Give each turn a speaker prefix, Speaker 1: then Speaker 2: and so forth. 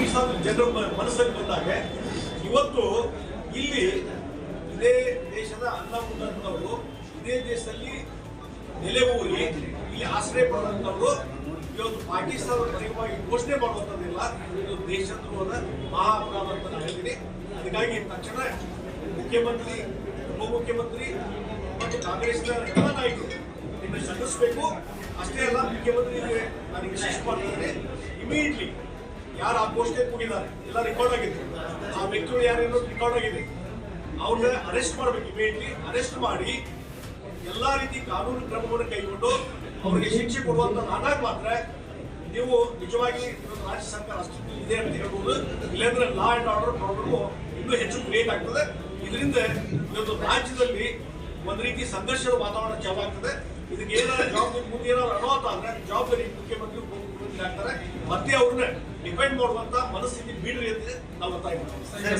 Speaker 1: ಪಾಕಿಸ್ತಾನದ ಜನರ ಮನಸ್ಸಲ್ಲಿ ಬಂದಾಗ ಇವತ್ತು ಇಲ್ಲಿ ಇದೇ ದೇಶದ ಅನ್ನ ಇದೇ ದೇಶದಲ್ಲಿ ನೆಲೆ ಊರಿ, ಇಲ್ಲಿ ಆಶ್ರಯ ಪಡೆದಂತವರು ಇವತ್ತು ಪಾಕಿಸ್ತಾನದ ಪರವಾಗಿ ಘೋಷಣೆ ಮಾಡುವಂಥದ್ದಿಲ್ಲ. ಇದು ದೇಶದ್ರೋಹದ ಮಹಾ ಅಪರಾಧ ಅಂತ ನಾನು ಹೇಳ್ತೀನಿ ಅದಕ್ಕಾಗಿ ತಕ್ಷಣ ಮುಖ್ಯಮಂತ್ರಿ, ಉಪಮುಖ್ಯಮಂತ್ರಿ, ಮತ್ತು ಕಾಂಗ್ರೆಸ್ನ ಎಲ್ಲ ನಾಯಕರು ಸಂಘಟಿಸಬೇಕು ಅಷ್ಟೇ ಅಲ್ಲ ಮುಖ್ಯಮಂತ್ರಿ ನಾನು ವಿಶೇಷ ಮಾಡ್ತಿದ್ದೇನೆ ಇಮಿಡಿಯೇಟ್ಲಿ ಯಾರು ಆ ಘೋಷಣೆ ಕೂಗಿದ್ದಾರೆ? ಎಲ್ಲ ರೆಕಾರ್ಡ್ ಆಗಿದೆ ಆ ವ್ಯಕ್ತಿಗಳು ಯಾರು ರೆಕಾರ್ಡ್ ಆಗಿದೆ. ಅವ್ರನ್ನ ಅರೆಸ್ಟ್ ಮಾಡ್ಬೇಕು ಇಮಿಡಿಯೇಟ್ಲಿ ಅರೆಸ್ಟ್ ಮಾಡಿ ಎಲ್ಲಾ ರೀತಿ ಕಾನೂನು ಕ್ರಮವನ್ನು ಕೈಗೊಂಡು ಅವರಿಗೆ ಶಿಕ್ಷೆ ಕೊಡುವಂತ ಆದಾಗ ಮಾತ್ರ ನೀವು ನಿಜವಾಗಿ ರಾಜ್ಯ ಸರ್ಕಾರ ಅಸ್ತಿತ್ವ ಇದೆ ಅಂತ ಹೇಳ್ಬೋದು. ಇಲ್ಲಾಂದ್ರೆ ಲಾ ಅಂಡ್ ಆರ್ಡರ್ ಪ್ರಾಬ್ಲಮ್ ಇನ್ನೂ ಹೆಚ್ಚು ಕ್ರಿಯೇಟ್ ಆಗ್ತದೆ. ಇದರಿಂದ ಇವತ್ತು ರಾಜ್ಯದಲ್ಲಿ ಒಂದು ರೀತಿ ಸಂಘರ್ಷದ ವಾತಾವರಣ ಜಾಬ್ ಆಗ್ತದೆ. ಇದಕ್ಕೆ ಏನಾದ್ರು ಜವಾಬ್ದಾರಿ ಮುಂದೆ ಏನಾದ್ರು ಅನಾಹುತ ಅಂದ್ರೆ ಜವಾಬ್ದಾರಿ ಮುಖ್ಯಮಂತ್ರಿ ಆಗ್ತಾರೆ. ಮತ್ತೆ ಅವ್ರನ್ನ ಡಿಪೆಂಡ್ ಮಾಡುವಂತ ಮನಸ್ಥಿತಿ ಬೀಳ್ರಿ ಅಂತ ನಾವು
Speaker 2: ಗೊತ್ತಾಗಿದೆ